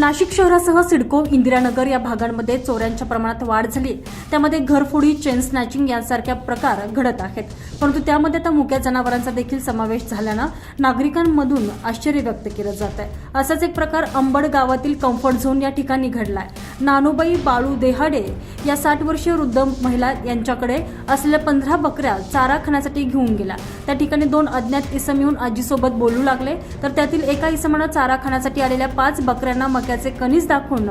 नाशिक शहरासह सिडको इंदिरानगर या भागांमध्ये चोऱ्यांच्या प्रमाणात वाढ झाली. त्यामध्ये घरफोडी चेन स्नॅचिंग यासारख्या प्रकार घडत आहेत. परंतु त्यामध्ये आता मुक्या जनावरांचा देखील समावेश झाल्यानं नागरिकांमधून आश्चर्य व्यक्त केलं जात आहे. असाच एक प्रकार अंबड गावातील कम्फर्ट झोन या ठिकाणी घडलाय. नानोबाई बाळू देहाडे या साठ वर्षीय वृद्ध महिला यांच्याकडे असलेल्या पंधरा बकऱ्या चारा खाण्यासाठी घेऊन गेल्या. त्या ठिकाणी दोन अज्ञात इसम येऊन आजीसोबत बोलू लागले. तर त्यातील एका इसमानं चारा खाण्यासाठी आलेल्या पाच बकऱ्यांना असल्याचे कणीस दाखवून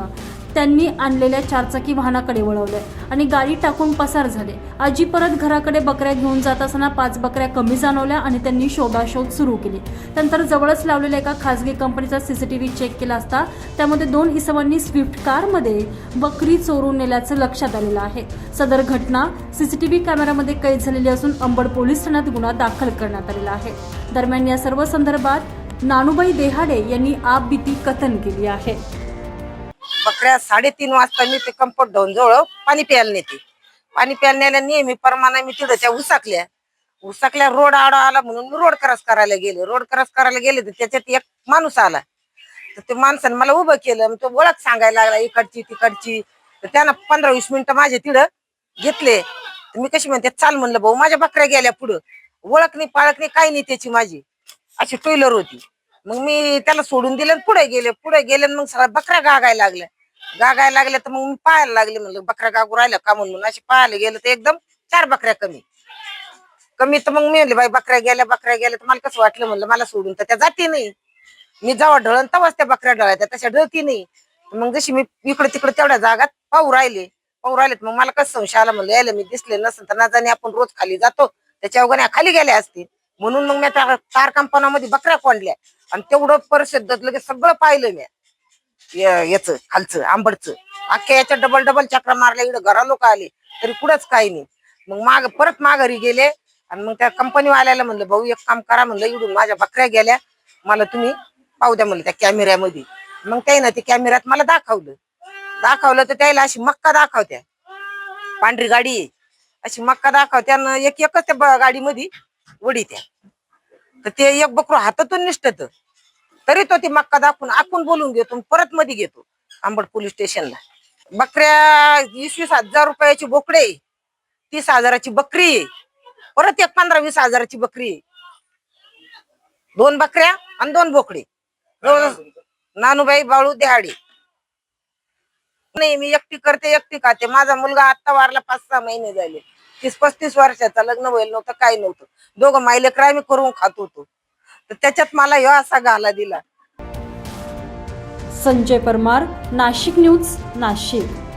त्यांनी आणलेल्या चारचाकी वाहनाकडे वळवले आणि गाडी टाकून पसार झाले. आजी परत घराकडे बकऱ्या घेऊन जात असताना पाच बकऱ्या कमी जाणवल्या आणि त्यांनी शोधाशोध सुरू केली. त्यानंतर जवळच लावलेल्या एका खासगी कंपनीचा सीसीटीव्ही चेक केला असता त्यामध्ये दोन इसमांनी स्विफ्ट कारमध्ये बकरी चोरून नेल्याचं लक्षात आलेलं आहे. सदर घटना सीसीटीव्ही कॅमेऱ्यामध्ये कैद झालेली असून अंबड पोलीस ठाण्यात गुन्हा दाखल करण्यात आलेला आहे. दरम्यान या सर्व संदर्भात नानूबाई देहाडे यांनी आपबीती कथन केली आहे. बकऱ्या साडेतीन वाजता मी ते कंपट धुवून जवळ पाणी प्यायला नेते. पाणी प्यायला नेल्या नेहमी परमाना मी तिथं त्या उसाकल्या उसाकल्या रोड आडा आला म्हणून मी रोड क्रॉस करायला गेले. रोड क्रॉस करायला गेले तर त्याच्यात एक माणूस आला. तर ते माणसानं मला उभं केलं. मग तो ओळख सांगायला लागला इकडची तिकडची. तर त्यानं पंधरा वीस मिनिटं माझे तिथं घेतले. तर मी कशी म्हणते चाल म्हणलं भाऊ माझ्या बकऱ्या गेल्या पुढं. ओळख नाही पाळख नाही काही नाही त्याची माझी. अशी टोईलर होती. मग मी त्याला सोडून दिलं आणि पुढे गेले. पुढे गेले मग सगळ्या बकऱ्या गागायला लागल्या. गागायला लागल्या तर मग मी पाहायला लागले म्हणलं बकऱ्या गागू राहिल्या का? म्हणून. अशी पाहायला गेलं तर एकदम चार बकऱ्या कमी. कमी तर मग मी म्हणले बाई बकऱ्या गेल्या बकऱ्या गेल्या. तर मला कसं वाटलं म्हणलं मला सोडून तर त्या जाती नाही. मी जेव्हा ढळण तेव्हाच त्या बकऱ्या ढळायच्या तशा ढळती नाही. मग जशी मी इकडे तिकडे तेवढ्या जागात पाहू राहिले. पाहू राहिले तर मग मला कसं संशय आला म्हणलं यायला मी दिसले नसेल तर ना जाणे आपण रोज खाली जातो. त्याच्या वगैरे खाली गेल्या असतील. म्हणून मग मी त्या कार कंपनामध्ये बकऱ्या कोंडल्या. आणि तेवढं परिषद लगेच सगळं पाहिलं मी. याच खालचं आंबडचं अख्ख्या याच्या डबल डबल चक्र मारल्या इकडे घरा लोक आले. तरी कुठंच काही नाही. मग माग परत माघारी गेले. आणि मग त्या कंपनीवाल्याला म्हणलं भाऊ एक काम करा म्हणलं इकडून माझ्या बकऱ्या गेल्या. मला तुम्ही पाहू द्या म्हणलं त्या कॅमेऱ्यामध्ये मग त्याही ना ते कॅमेऱ्यात मला दाखवलं. दाखवलं तर त्याला अशी मक्का दाखवत्या. पांढरी गाडी अशी मक्का दाखवत्या. एक एकच त्या ब- गाडीमध्ये उडी त्या तर ते एक बकरू हातातून निष्ठत तरी तो ती मक्का दाखवून आखून बोलून घेतो परत मध्ये घेतो आंबड पोलीस स्टेशनला. बकऱ्या वीस वीस हजार रुपयाची बोकडे तीस हजाराची बकरी परत एक पंधरा वीस हजाराची बकरी दोन बकऱ्या आणि दोन बोकडे. नानूबाई बाळू देहाडे. नाही मी एकटी करते एकटी खाते. माझा मुलगा आता वारला पाच सहा महिने झाले. तीस पस्तीस वर्षाचा लग्न व्हायला नव्हतं काही नव्हतं. दोघं मायले मी करून खात होतो. तर त्याच्यात मला ह्यो असा गाला दिला. संजय परमार नाशिक न्यूज नाशिक.